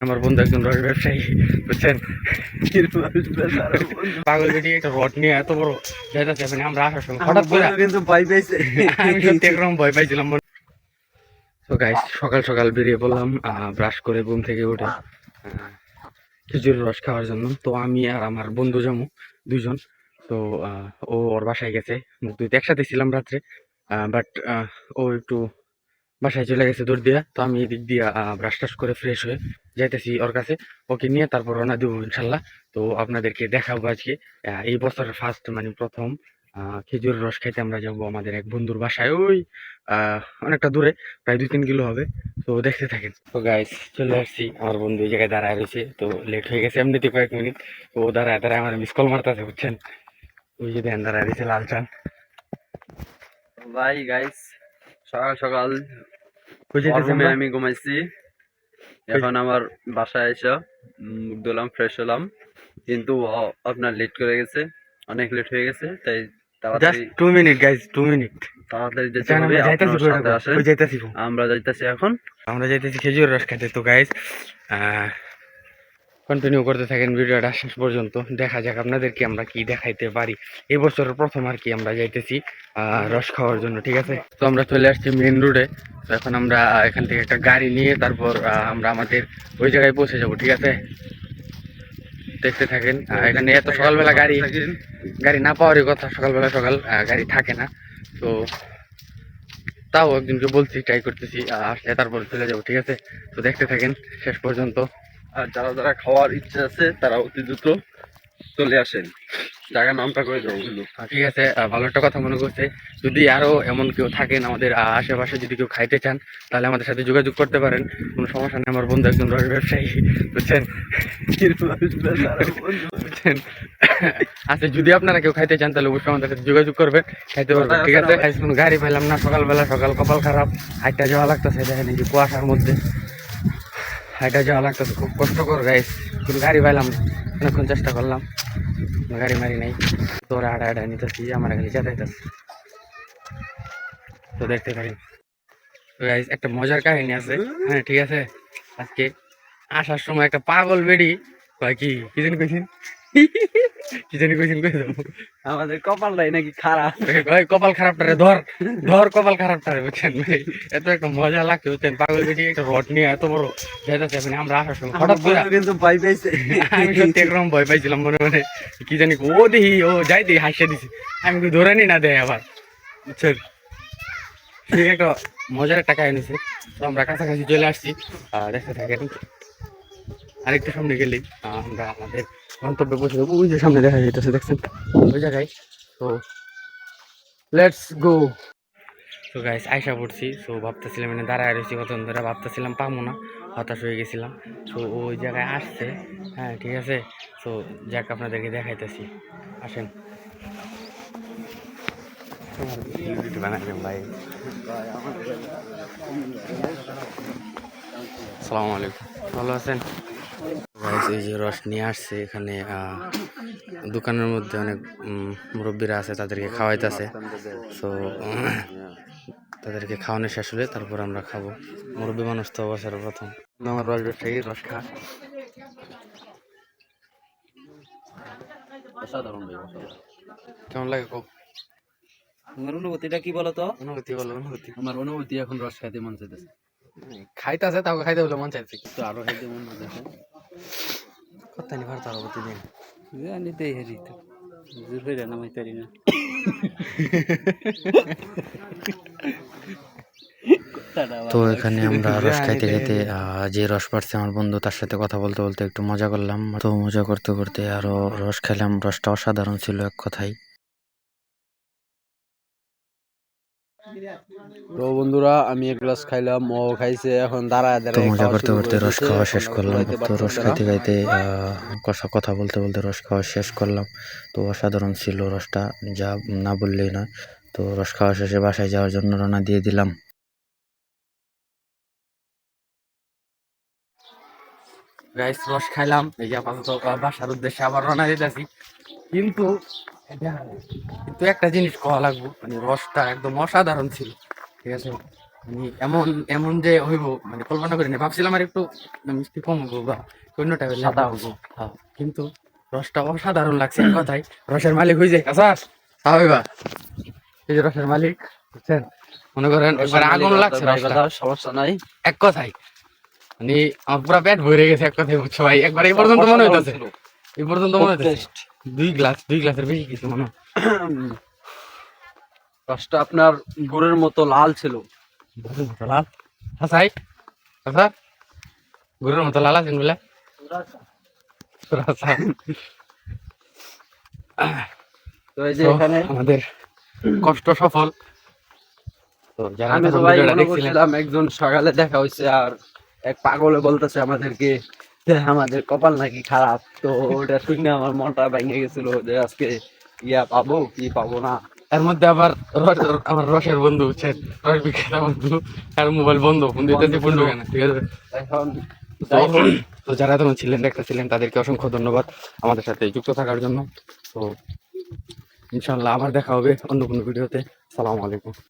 আমার বন্ধু একজন রড ব্যবসায়ী বুঝছেন? পাগল বেটি একটা রড নিয়ে এত বড় যাইতেছে মানে আমরা আসার সময় হঠাৎ করে কিন্তু ভয় আমি সত্যি একরকম ভয় পাইছিলাম তো গাইস সকাল সকাল বেরিয়ে পড়লাম ব্রাশ করে ঘুম থেকে উঠে খেজুরের রস খাওয়ার জন্য। তো আমি আর আমার বন্ধু জমু দুজন তো আহ, ও ওর বাসায় গেছে। দুই তো একসাথে ছিলাম রাত্রে বাট ও একটু বাসায় চলে গেছে দূর দিয়া তো আমি এদিক দিয়া ব্রাশ টাশ করে ফ্রেশ হয়ে যাইতেছি ওর কাছে। ওকে নিয়ে তারপর রওনা দেবো ইনশাল্লাহ। তো আপনাদেরকে দেখাবো আজকে এই বছরের ফার্স্ট মানে প্রথম আহ, খেজুরের রস খাইতে আমরা যাব আমাদের এক বন্ধুর বাসায়। ওই অনেকটা দূরে প্রায় দুই তিন কিলো হবে। তো দেখতে থাকেন। তো গাইস চলে আসছি। আমার বন্ধু এই জায়গায় দাঁড়ায় রয়েছে তো লেট হয়ে গেছে এমনিতে কয়েক মিনিট। তো দাঁড়ায় দাঁড়ায় আমার মিস কল মারতেছে বুঝছেন? ওই যে দেন দাঁড়ায় রয়েছে লাল চান ভাই গাইস সকাল সকাল আমরা? আমি ঘুমাইছি। এখন আমার বাসায় এসে মুখ ধুলাম ফ্রেশ হলাম। কিন্তু আপনার লেট করে গেছে অনেক লেট হয়ে গেছে তাই আমরা যাইতেছি এখন। আমরা যাইতেছি খেজুর রস খেতে। তো গাইস কন্টিনিউ করতে থাকেন ভিডিওটা শেষ পর্যন্ত। দেখা যাক আপনাদেরকে আমরা কি দেখাইতে পারি। এই বছরের প্রথম আর কি আমরা যাইতেছি রস খাওয়ার জন্য, ঠিক আছে? তো আমরা চলে আসছি মেন রোডে তো এখন আমরা এখান থেকে একটা গাড়ি নিয়ে তারপর আমরা আমাদের ওই জায়গায় পৌঁছে যাব, ঠিক আছে? দেখতে থাকেন এখানে এত সকালবেলা গাড়ি গাড়ি না পাওয়ারই কথা, সকালবেলা সকাল গাড়ি থাকে না। তো তাও একদিনকে বলছি ট্রাই করতেছি আসলে তারপর চলে যাব, ঠিক আছে? তো দেখতে থাকেন, শেষ পর্যন্ত। আর যারা যারা খাওয়ার ইচ্ছা আছে তারা অতি দ্রুত চলে আসেন। জায়গার নামটা করে দেবো। কিন্তু ঠিক আছে ভালো একটা কথা মনে করছে। যদি আরও এমন কেউ থাকেন আমাদের আশেপাশে যদি কেউ খাইতে চান তাহলে আমাদের সাথে যোগাযোগ করতে পারেন। কোনো সমস্যা নেই আমার বন্ধু একজন রড ব্যবসায়ী বুঝছেন? বুঝছেন আচ্ছা যদি আপনারা কেউ খাইতে চান তাহলে অবশ্যই আমাদের সাথে যোগাযোগ করবেন। খাইতে পারবেন ঠিক আছে? গাড়ি পাইলাম না সকালবেলা সকাল কপাল খারাপ হাইটা যাওয়া লাগতেছে দেখেন এই কুয়াশার মধ্যে। হাইটা যাওয়া লাগতেছে, খুব কষ্টকর গাইস কিন্তু গাড়ি পাইলাম অনেকক্ষণ চেষ্টা করলাম। গাড়ি মারি নাই। তোরা হাঁটা হাঁটা নিতেছি, আমার খালি যাতায়াত তো দেখতে পারি। গাইস একটা মজার কাহিনী আছে। হ্যাঁ ঠিক আছে? আজকে আসার সময় একটা পাগল বেড়ি। কয় কি? কি জানি কইছেন কি জানি কইছেন কই যাব? আমাদের কপালটাই নাকি খারাপ। ভাই কপাল খারাপটারে ধর ধর কপাল খারাপটারে বুঝছেন ভাই? এত একটা মজা লাগছে বুঝছেন? পাগল একটা রড নিয়ে এত বড় যাইতেছে মানে আমরা আসার সময়। হঠাৎ করে কিন্তু ভয় পেয়েছে আমি সত্যি একরকম ভয় পাইছিলাম মনে মনে। কি জানি ও দেখি ও যাই দেখি হাসিয়ে দিছি। আমি কি ধরে নি না দেয় আবার। বুঝছেন? একটা মজার একটা কাহিনী ছিল। তো আমরা কাছাকাছি চলে আসছি। আহ, দেখতে থাকেন আরেকটু সামনে গেলেই আমরা আমাদের গন্তব্যে পৌঁছে যাব ওই যে সামনে দেখা যাইতেছে, দেখছেন? ওই জায়গায়। তো লেটস গো তো গাইস আয়সা পড়ছি। তো ভাবতেছিলাম মানে দাঁড়ায় রয়েছি কতক্ষণ ধরে, ভাবতেছিলাম পাবো না, হতাশ হয়ে গেছিলাম। তো ওই জায়গায় আসছে হ্যাঁ ঠিক আছে? তো যাক, আপনাদেরকে দেখাইতেছি। আসেন। ভাই সালামু আলাইকুম। ভালো আছেন? এই যে রস নিয়ে আসছে এখানে আহ, দোকানের মধ্যে অনেক মুরব্বীরা আছে তাদেরকে খাওয়াইতেছে। তো তাদেরকে খাওয়ানো শেষ হলে তারপর আমরা খাব। মুরব্বী মানুষ তো বছরের প্রথম। আমার রস ব্যবসায়ী রস খা। কেমন লাগে খুব তোমার অনুভূতিটা কি বলতো অনুভূতি বলো অনুভূতি। আমার অনুভূতি এখন রস খাইতে মন চাইতেছে। খাইতেছে তাও খাইতে বলে মন চাইছে তো আরও খাইতে মন চাইতেছে। প্রতিদিন। জানি দেই হেরি তো জোর হইরা নামাই পারি না। তো এখানে আমরা রস খাইতে খাইতে যে রস পাড়ছে আমার বন্ধু তার সাথে কথা বলতে বলতে একটু মজা করলাম। তো মজা করতে করতে আরও রস খেলাম রসটা অসাধারণ ছিল এক কথাই তো বন্ধুরা আমি এক গ্লাস খাইলাম ও খাইছে এখন দাঁড়ায় তো দাঁড়ায় মজা খাওয়া করতে শুরু করতে রস। খাওয়া শেষ এখন করলাম। খাইতে তো রস পারতেছে না। খাইতে খাইতে আহ, কথা কথা বলতে বলতে রস খাওয়া শেষ করলাম। তো অসাধারণ ছিল রসটা যা না বললেই নয় তো রস খাওয়া শেষে বাসায় যাওয়ার জন্য রওনা দিয়ে দিলাম। গাইস রস খাইলাম এই যে আপাতত আহ, বাসার উদ্দেশ্যে আবার রওনা দিতেছি। কিন্তু এটা- কিন্তু একটা জিনিস কওয়া লাগবে মানে রসটা একদম অসাধারণ ছিল। ঠিক আছে? মানে এমন এমন যে হইব মানে কল্পনা করি না ভাবছিলাম আর একটু মিষ্টি কম হব বা অন্যটা হলে সাদা হব হ্যাঁ, কিন্তু রসটা অসাধারণ লাগছে এক কথায়। রসের মালিক হয়ে যায় আসাস হইবা এই যে রসের মালিক বুঝছেন? মনে করেন একবার আগুন লাগছে সমস্যা নাই। এক কথায়। মানে আমার পুরো পেট ভরে গেছে এক কথায় বুঝছ ভাই? একবার এই পর্যন্ত মনে হইতেছে। এই পর্যন্ত মনে হইতেছে। দুই গ্লাস দুই গ্লাসের বেশি কিছু মনে রসটা আপনার গুড়ের মতো লাল ছিল। লাল? হাসাই? হাসা? গরুর মতো লাল আছেন বলে? তো এই যে এখানে আমাদের কষ্ট সফল। আমি তো ভাই মনে করছিলাম একজন সকালে দেখা হয়েছে আর এক পাগলে বলতেছে আমাদেরকে আমাদের কপাল নাকি খারাপ। তো ওটা শুনে আমার মনটা ভেঙে গেছিল যে আজকে ইয়া পাবো কি পাবো না। এর মধ্যে আবার আমার রসের বন্ধু হচ্ছেন রস বিক্রেতা বন্ধু আর মোবাইল বন্ধ ফোন দিতেছি ফোন ঢোকে না ঠিক আছে? এখন তো- যারা তখন ছিলেন দেখতেছিলেন তাদেরকে অসংখ্য ধন্যবাদ আমাদের সাথে যুক্ত থাকার জন্য। তো ইনশাল্লাহ আবার দেখা হবে অন্য কোনো ভিডিওতে। সালাম আলাইকুম।